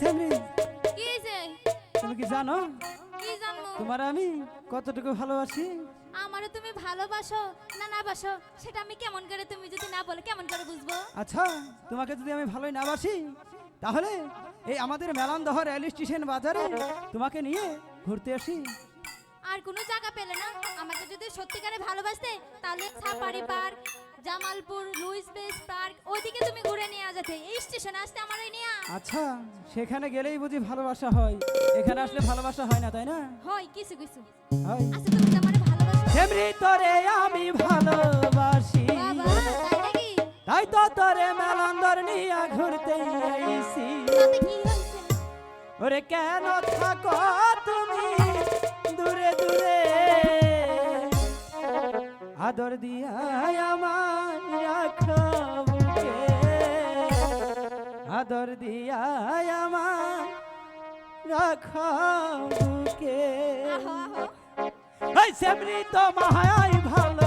সেমরি কি যে? তুমি কি জানো? কি জানব? তোমার আমি কতটুকু ভালোবাসি? আমারও তুমি ভালোবাসো না না বাসো সেটা আমি কেমন করে তুমি যদি না বলে কেমন করে বুঝব? আচ্ছা তোমাকে যদি আমি ভালোই না বাসি তাহলে এই আমাদের মেলান্দহ রেল স্টেশন বাজারে তোমাকে নিয়ে ঘুরতে আসি। আর কোনো জায়গা পেলে না? আমাকে যদি সত্যিকারে ভালোবাসতে তাহলে সাফারি পার্ক জামালপুর লুইস বেস পার্ক ওইদিকে তুমি ঘুরে নিয়ে যেতে এই স্টেশনে আসতে আমার নিয়ে আচ্ছা সেখানে গেলেই বুঝি ভালোবাসা হয়। এখানে আসলে ভালোবাসা হয় না তাই না? হয় কিছু কিছু। হয়। আচ্ছা তুমি আমার ভালোবাসো। সেমরি তোরে আমি ভালোবাসি। বাবা তাই নাকি? তাই তো তোরে মেলান্দর নিয়ে ঘুরতে আইছি তাতে কি হয়েছে? ওরে কেন থাকো তুমি? আদর দিয়া আমার রাখো বুকে আদর দিয়া আমার রাখো বুকে সেমরি তো মাহাই ভালোবাসি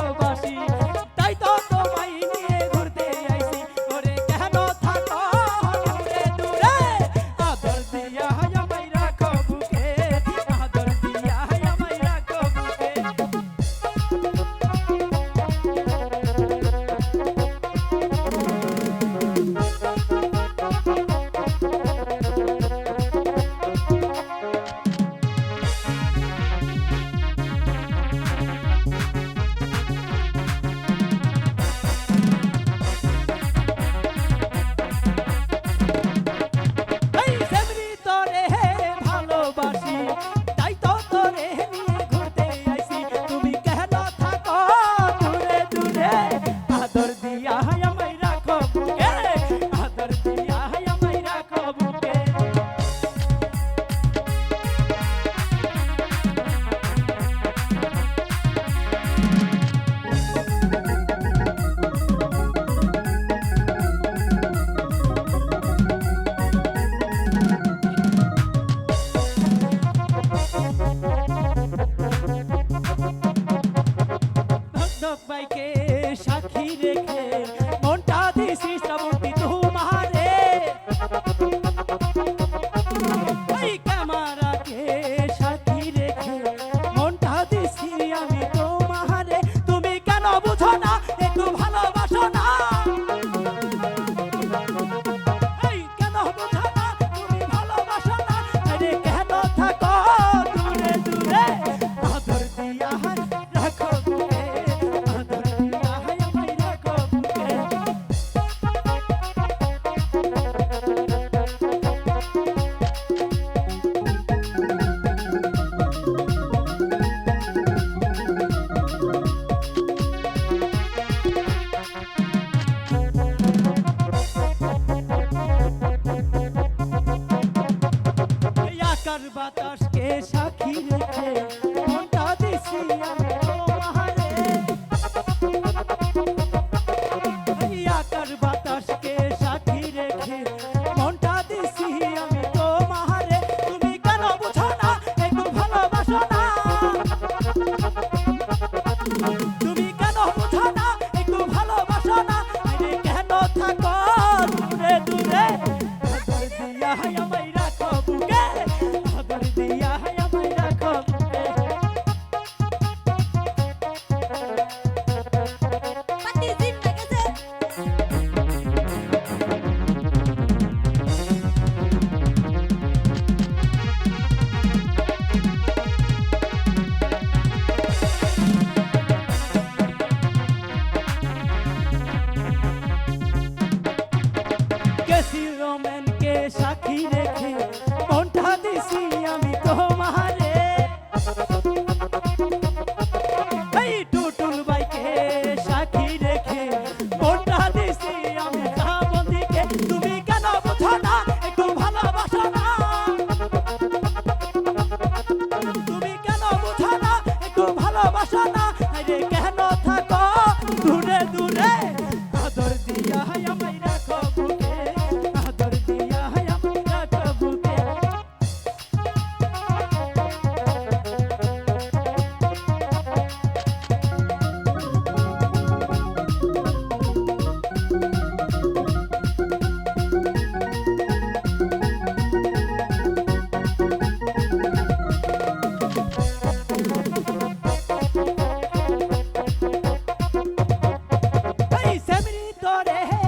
ঢাকার বাতাসকে সাক্ষী রেখে ঘণ্টা দিছি আমি। করে হে